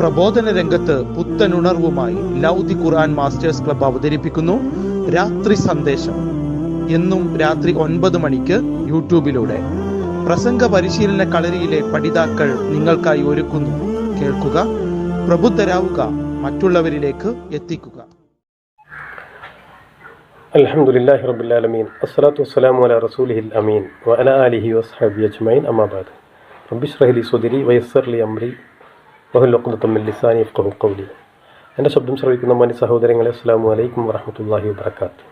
പ്രബോധന രംഗത്ത് പുത്തനുണർവുമായി ലൗദി ഖുർആൻ masters club അവതരിപ്പിക്കുന്നു രാത്രി സന്ദേശം. എന്നും രാത്രി ഒൻപത് മണിക്ക് യൂട്യൂബിലൂടെ. പ്രസംഗ പരിശീലന കളരിയിലെ പഠിതാക്കൾ നിങ്ങൾക്കായി ഒരുക്കുന്നു. കേൾക്കുക പ്രബുദ്ധരാവുക മറ്റുള്ളവരിലേക്ക് എത്തിക്കുക. അലഹമുല്ലാഹി റബുലാലമീൻ അസ്സലാത്തു വസ്സലാമു അല റസൂലിഹിൽ അമീൻ. വഅല ആലിഹി വസ്ഹബി അജ്മൈൻ അമ്മാബാദ് റബ്ബിഷ്റഹലി സുദിരി വയസ്സർലി അമ്രി വഹുലുഖ്നത്തുമ്മിൽ ലിസാനി ഫുഹു കൗലി എന്റെ ശബ്ദം ശ്രവിക്കുന്ന മനി സഹോദരങ്ങളെ അസ്സാം വലൈക്കും വറഹമത്തല്ലാഹി വബർക്കാത്തു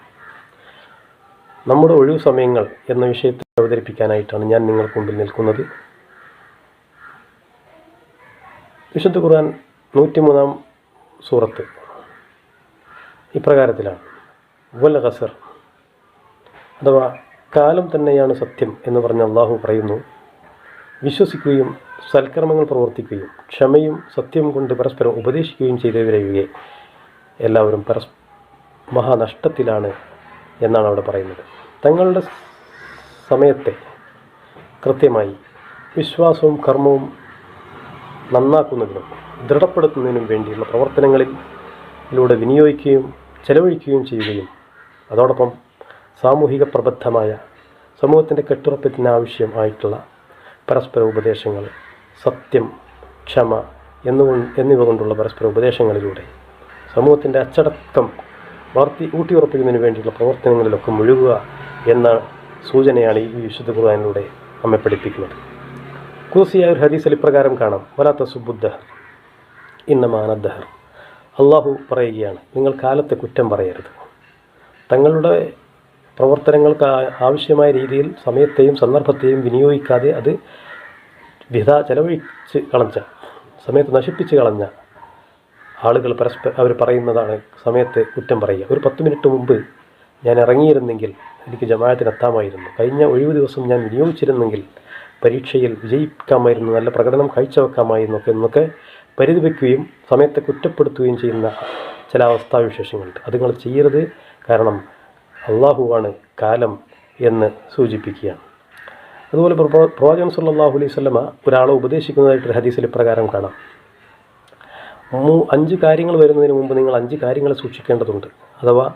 നമ്മുടെ ഒഴിവു സമയങ്ങൾ എന്ന വിഷയത്തിൽ അവതരിപ്പിക്കാനായിട്ടാണ് ഞാൻ നിങ്ങൾക്ക് മുമ്പിൽ നിൽക്കുന്നത്. വിശുദ്ധ ഖുർആൻ നൂറ്റിമൂന്നാം സൂറത്ത് ഇപ്രകാരത്തിലാണ്. വൽ ഖസർ അഥവാ കാലം തന്നെയാണ് സത്യം എന്ന് പറഞ്ഞ അള്ളാഹു പറയുന്നു. വിശ്വസിക്കുകയും സൽക്കർമ്മങ്ങൾ പ്രവർത്തിക്കുകയും ക്ഷമയും സത്യവും കൊണ്ട് പരസ്പരം ഉപദേശിക്കുകയും ചെയ്തവരൊഴികെ എല്ലാവരും പരസ് മഹാനഷ്ടത്തിലാണ് എന്നാണ് അവിടെ പറയുന്നത്. തങ്ങളുടെ സമയത്തെ കൃത്യമായി വിശ്വാസവും കർമ്മവും നന്നാക്കുന്നതിനും ദൃഢപ്പെടുത്തുന്നതിനും വേണ്ടിയുള്ള പ്രവർത്തനങ്ങളിൽ പ്രവർത്തനങ്ങളിലൂടെ വിനിയോഗിക്കുകയും ചെലവഴിക്കുകയും ചെയ്യുകയും അതോടൊപ്പം സാമൂഹിക പ്രബദ്ധമായ സമൂഹത്തിന്റെ കെട്ടുറപ്പത്തിന് ആവശ്യം ആയിട്ടുള്ള പരസ്പര ഉപദേശങ്ങൾ സത്യം ക്ഷമ എന്നു എന്നിവ കൊണ്ടുള്ള പരസ്പര ഉപദേശങ്ങളിലൂടെ സമൂഹത്തിന്റെ അച്ചടക്കം വളർത്തി ഊട്ടിയുറപ്പിക്കുന്നതിന് വേണ്ടിയുള്ള പ്രവർത്തനങ്ങളിലൊക്കെ മുഴുകുക എന്ന സൂചനയാണ് ഈ വിശുദ്ധ ഖുർആാനിലൂടെ നമ്മെ പഠിപ്പിക്കുന്നത്. കൂസിയായ ഒരു ഹദീസിൽ ഇപ്രകാരം കാണാം. വലാത്ത സുബുദ്ധഹർ ഇന്നമാനദ്ദഹർ അള്ളാഹു പറയുകയാണ് നിങ്ങൾ കാലത്തെ കുറ്റം പറയരുത്. തങ്ങളുടെ പ്രവർത്തനങ്ങൾക്ക് ആവശ്യമായ രീതിയിൽ സമയത്തെയും സന്ദർഭത്തെയും വിനിയോഗിക്കാതെ അത് വിധ ചെലവഴിച്ച് കളഞ്ഞ സമയത്ത് നശിപ്പിച്ച് കളഞ്ഞ ആളുകൾ പരസ്പരം അവർ പറയുന്നതാണ് സമയത്തെ കുറ്റം പറയുക. ഒരു പത്ത് മിനിറ്റ് മുമ്പ് ഞാൻ ഇറങ്ങിയിരുന്നെങ്കിൽ എനിക്ക് ജമായത്തിനെത്താമായിരുന്നു കഴിഞ്ഞ ഒഴിവ് ദിവസം ഞാൻ വിനിയോഗിച്ചിരുന്നെങ്കിൽ പരീക്ഷയിൽ വിജയിക്കാമായിരുന്നു നല്ല പ്രകടനം കാഴ്ചവെക്കാമായിരുന്നു ഒക്കെ എന്നൊക്കെ പരിതപിക്കുകയും സമയത്തെ കുറ്റപ്പെടുത്തുകയും ചെയ്യുന്ന ചില അവസ്ഥാവിശേഷങ്ങളുണ്ട്. അതുങ്ങൾ ചെയ്യരുത്. കാരണം അള്ളാഹുവാണ് കാലം എന്ന് സൂചിപ്പിക്കുകയാണ്. അതുപോലെ പ്രവാചകൻ സല്ലാഹു അലൈഹി വസല്ലമ ഒരാളെ ഉപദേശിക്കുന്നതായിട്ടൊരു ഹദീസിൽ പ്രകാരം കാണാം. മൂ അഞ്ച് കാര്യങ്ങൾ വരുന്നതിന് മുമ്പ് നിങ്ങൾ അഞ്ച് കാര്യങ്ങൾ സൂക്ഷിക്കേണ്ടതുണ്ട്. അഥവാ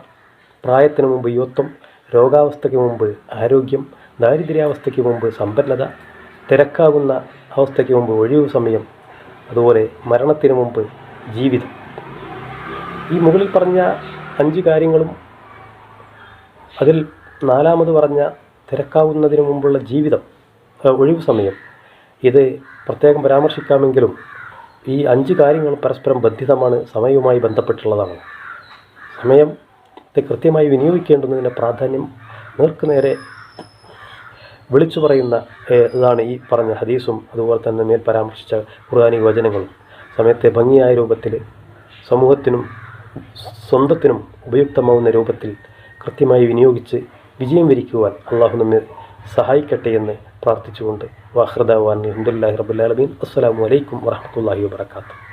പ്രായത്തിന് മുമ്പ് യുവത്വം രോഗാവസ്ഥയ്ക്ക് മുമ്പ് ആരോഗ്യം ദാരിദ്ര്യാവസ്ഥയ്ക്ക് മുമ്പ് സമ്പന്നത തിരക്കാകുന്ന അവസ്ഥയ്ക്ക് മുമ്പ് ഒഴിവ് സമയം അതുപോലെ മരണത്തിന് മുമ്പ് ജീവിതം. ഈ മുകളിൽ പറഞ്ഞ അഞ്ച് കാര്യങ്ങളും അതിൽ നാലാമത് പറഞ്ഞ തിരക്കാവുന്നതിന് മുമ്പുള്ള ജീവിതം ഒഴിവ് സമയം. ഇത് പ്രത്യേകം പരാമർശിക്കാമെങ്കിലും ഈ അഞ്ച് കാര്യങ്ങൾ പരസ്പരം ബന്ധിതമാണ് സമയവുമായി ബന്ധപ്പെട്ടുള്ളതാണ്. സമയത്തെ കൃത്യമായി വിനിയോഗിക്കേണ്ടുന്നതിന്റെ പ്രാധാന്യം നേർക്കുനേരെ വിളിച്ചു പറയുന്ന ഇതാണ് ഈ പറഞ്ഞ ഹദീസും അതുപോലെ തന്നെ മേൽ പരാമർശിച്ച ഖുർആാനിക വചനങ്ങളും. സമയത്തെ ഭംഗിയായ രൂപത്തിൽ സമൂഹത്തിനും സ്വന്തത്തിനും ഉപയുക്തമാവുന്ന രൂപത്തിൽ കൃത്യമായി വിനിയോഗിച്ച് വിജയം വരിക്കുവാൻ അള്ളാഹു നമ്മെ സഹായിക്കട്ടെ എന്ന് പ്രാർത്ഥിച്ചുകൊണ്ട്. വാഹൃദാൻ അലഹമുല്ലാ റബുല്ലാലമീൻ അസ്സാം വലൈക്കും വാഹമത്തല്ലാഹി വാത്തു